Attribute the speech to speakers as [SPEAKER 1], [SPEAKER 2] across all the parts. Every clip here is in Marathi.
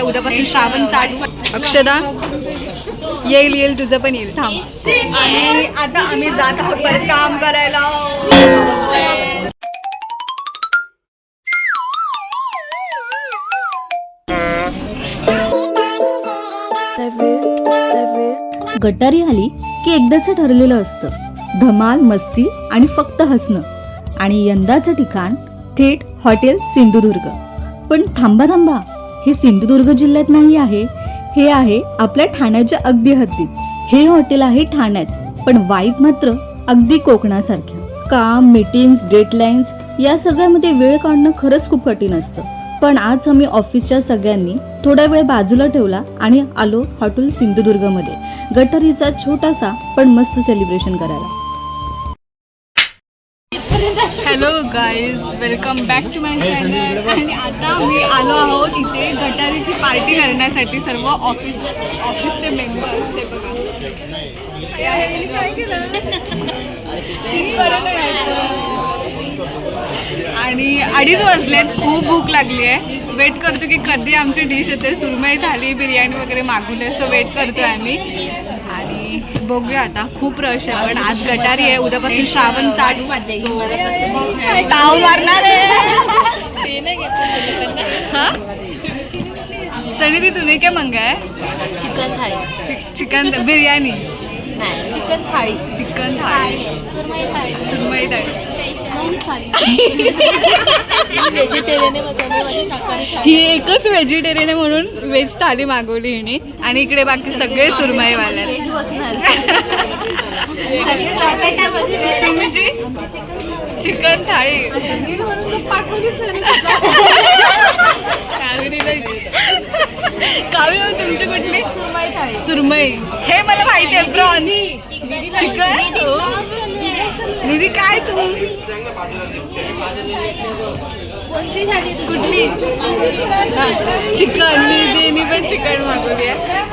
[SPEAKER 1] आहे. उद्यापासून श्रावण चालू अक्षदा येईल येईल तुझं पण येईल. थांब. आणि आता आम्ही जात आहोत परत काम करायला.
[SPEAKER 2] गटारी आली की एकदाचं ठरलेलं असतं. धमाल मस्ती आणि फक्त हसणं. आणि यंदाचं ठिकाण थेट हॉटेल सिंधुदुर्ग. पण थांबा थांबा. हे सिंधुदुर्ग जिल्ह्यात नाही आहे. हे आहे आपल्या ठाण्याच्या अगदी हद्दीत. हे हॉटेल आहे ठाण्यात पण वाईब मात्र अगदी कोकणासारख्या. काम मीटिंग्स डेडलाईन्स या सगळ्यामध्ये वेळ काढणं खरंच खूप कठीण असतं. पण आज आम्ही ऑफिसच्या सगळ्यांनी थोडा वेळ बाजूला ठेवला आणि आलो हॉटेल सिंधुदुर्गमध्ये. गटारीचा छोटासा पण मस्त सेलिब्रेशन करायला.
[SPEAKER 1] Hello guys welcome back to my channel आणि आता मी आलो आहोत इथे गटारीची पार्टी करण्यासाठी सर्व ऑफिस ऑफिसचे मेंबर्स हे बघा. आहे, काय केलं? आणि अडीच वाजलेत. खूप भूक लागली आहे. वेट करतो की कधी आमची डिश येते. सुरमई थाली बिर्याणी वगैरे मागवले सो वेट करतोय आम्ही. आणि बघूया आता. खूप रश आहे पण आज गटारी आहे. उद्यापासून श्रावण चालू. ताव मारणार हाँ? सनी दी तूने क्या मंगा है
[SPEAKER 3] चिकन थाळी.
[SPEAKER 1] चिकन बिर्याणी.
[SPEAKER 3] नाही चिकन थाळी.
[SPEAKER 1] चिकन थाळी.
[SPEAKER 3] सुरमई थाळी.
[SPEAKER 1] सुरमई थाळी. ही एकच व्हेजिटेरियन आहे म्हणून व्हेज थाली मागवली हिने. आणि इकडे बाकी सगळे सुरमईवाले आहेत. तुमची चिकन थाळी. कावी हो, तुमची कुठली?
[SPEAKER 3] सुरमई. थाळी
[SPEAKER 1] सुरमई हे मला माहिती आहे प्रॉन चिकन? निधी काय तू?
[SPEAKER 3] कोणती झाली
[SPEAKER 1] कुठली? चिकन. निधीने पण चिकन मागवली आहे.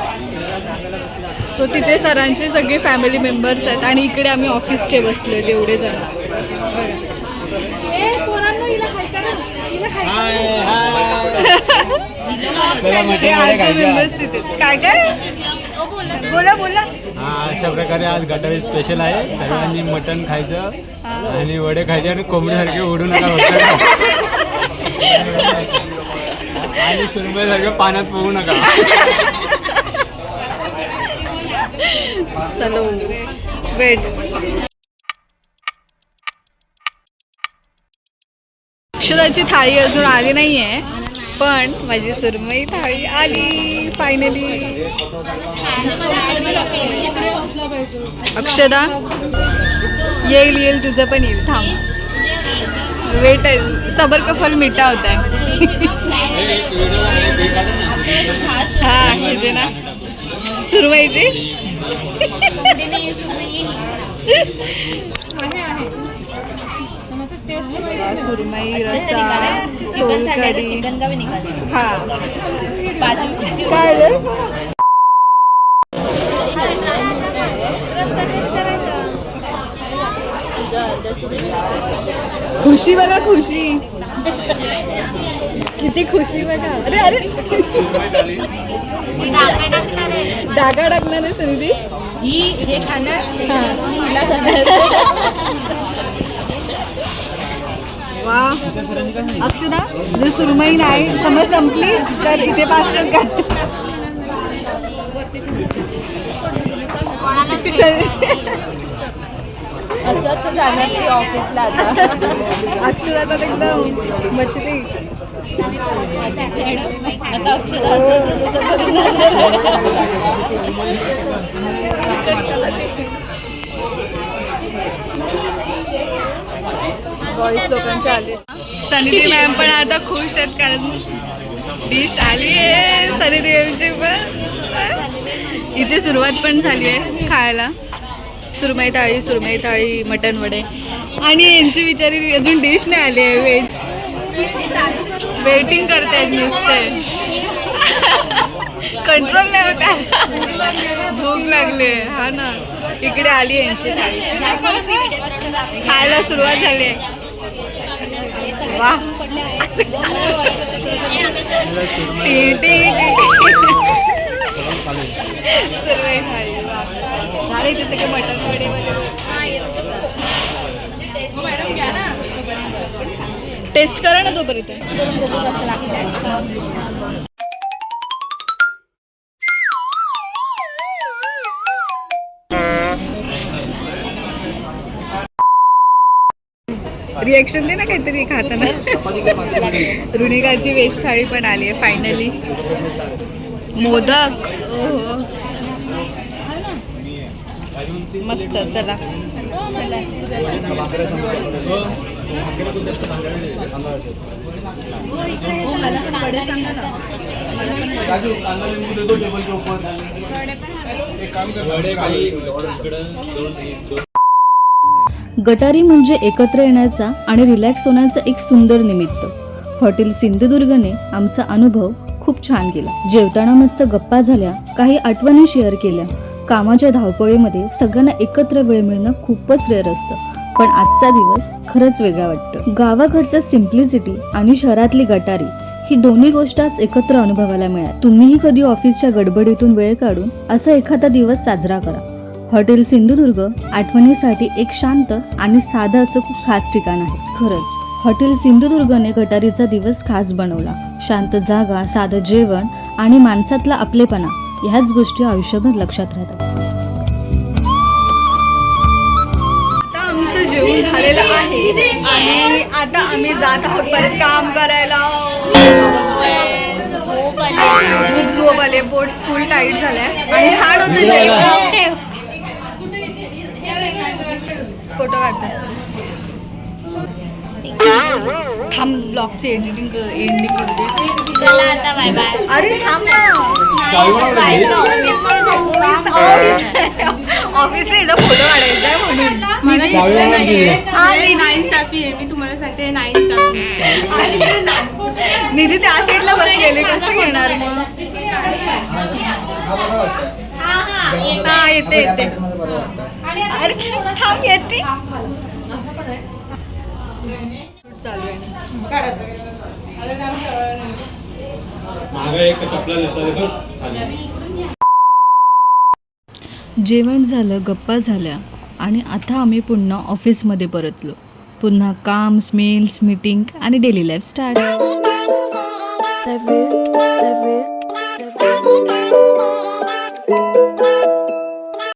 [SPEAKER 1] सो तिथे सरांचे सगळे फॅमिली मेंबर्स आहेत आणि इकडे आम्ही ऑफिसचे बसले एवढे जण. मेंबर्स तिथे. काय काय? बोला बोला.
[SPEAKER 4] हा अशा प्रकारे आज गटारी स्पेशल आहे. सर्वांनी मटण खायचं आणि वडे खायचे आणि कोंबडीसारखे उडू नका फक्त. आणि सुरमईसारखं पाण्यात पोहू नका.
[SPEAKER 1] चलो वेट अक्षराची थाळी अजून आली नाही आहे पण माझी सुरमई थाळी आली फायनली अक्षदा येईल येईल तुझं पण येईल थांब. वेट आहे सबर का फल मिठा होता? है हा घेते ना. सुरमईची? सुरमई रसा
[SPEAKER 3] निकाल
[SPEAKER 1] हा. काय खुशी बघा खुशी किती खुशी बघा. अरे अरे. डागा टाकणार आहे संधी
[SPEAKER 3] ही हे
[SPEAKER 1] हा.
[SPEAKER 3] खाणार.
[SPEAKER 1] वा अक्षदा जर सुरमई नाही समज संपली तर इथे पास्टर का?
[SPEAKER 3] असं असं जाणार ती ऑफिसला आता.
[SPEAKER 1] अक्षदा तर एकदम मछली
[SPEAKER 3] आता अक्षर असं असं असं करून
[SPEAKER 1] बॉईज लोकांचे आले. सनिधी मॅम पण आता खुश आहेत कारण डिश आली आहे. सनिधी मॅमची पण. इथे सुरुवात पण झाली आहे खायला. सुरमई थाळी सुरमई थाळी मटन वडे. आणि यांची विचारी अजून डिश नाही आली आहे व्हेज वेटिंग करते नुसते. कंट्रोल नाही होता भूक लागली हा ना. इकडे आली यांची थाळी. खायला सुरुवात झाली आहे. वा टी, झाले ते सगळे मटण वडे ना टेस्ट करा ना तोपर्यंत. रिएक्शन दे ना काहीतरी खाताना रुणिकाची वेज थाळी पण आली आहे फायनली मोदक ओहो मस्त चला
[SPEAKER 4] काही इकडं दोन
[SPEAKER 2] गटारी म्हणजे एकत्र येण्याचा आणि रिलॅक्स होण्याचा एक सुंदर निमित्त. हॉटेल सिंधुदुर्गने आमचा अनुभव खूप छान केला. जेवताना मस्त गप्पा झाल्या काही आठवणी शेअर केल्या. कामाच्या धावपळीमध्ये सगळ्यांना एकत्र वेळ मिळणं खूपच रेअर असतं. पण आजचा दिवस खरंच वेगळा वाटतो. गावाकडचं सिम्प्लिसिटी आणि शहरातली गटारी ही दोन्ही गोष्ट आज एकत्र अनुभवायला मिळाल्या. तुम्हीही कधी ऑफिसच्या गडबडीतून वेळ काढून असा एखादा दिवस साजरा करा. हॉटेल सिंधुदुर्ग आठवणीसाठी एक शांत आणि साधं असं खूप खास ठिकाण आहे. खरंच हॉटेल सिंधुदुर्गने गटारीचा दिवस खास बनवला. शांत जागा साधं जेवण आणि माणसातला आपलेपणा ह्याच गोष्टी आयुष्यभर लक्षात राहतात.
[SPEAKER 1] आता आमचं जेवण झालेलं आहे आणि आता आम्ही जात आहोत परत काम करायला. खूप झोप आले. पोट फुल टाईट झालंय. आणि छान होतं जेवण. फोटो काढतात थांब ब्लॉगचे एडिटिंग एंडिंग करू दे
[SPEAKER 3] चला आता बाय बाय
[SPEAKER 1] अरे थांब ना. ऑफिसला इथं फोटो काढायचा आहे म्हणून.
[SPEAKER 3] मला घेतलं नाहीये.
[SPEAKER 1] हा,
[SPEAKER 3] हे नाईन साफी आहे. मी तुम्हाला सांगते नाईन साफी
[SPEAKER 1] निधी त्या साईडला बसलेले कसं घेणार मग? हा येते येते. अरे थांब येते. चालू आहे
[SPEAKER 4] मागं एक चपला दिसतात खाली.
[SPEAKER 2] जेवण झालं गप्पा झाल्या आणि आता आम्ही पुन्हा ऑफिसमध्ये परतलो. पुन्हा काम स्मेल्स मीटिंग आणि डेली लाईफ स्टार्ट.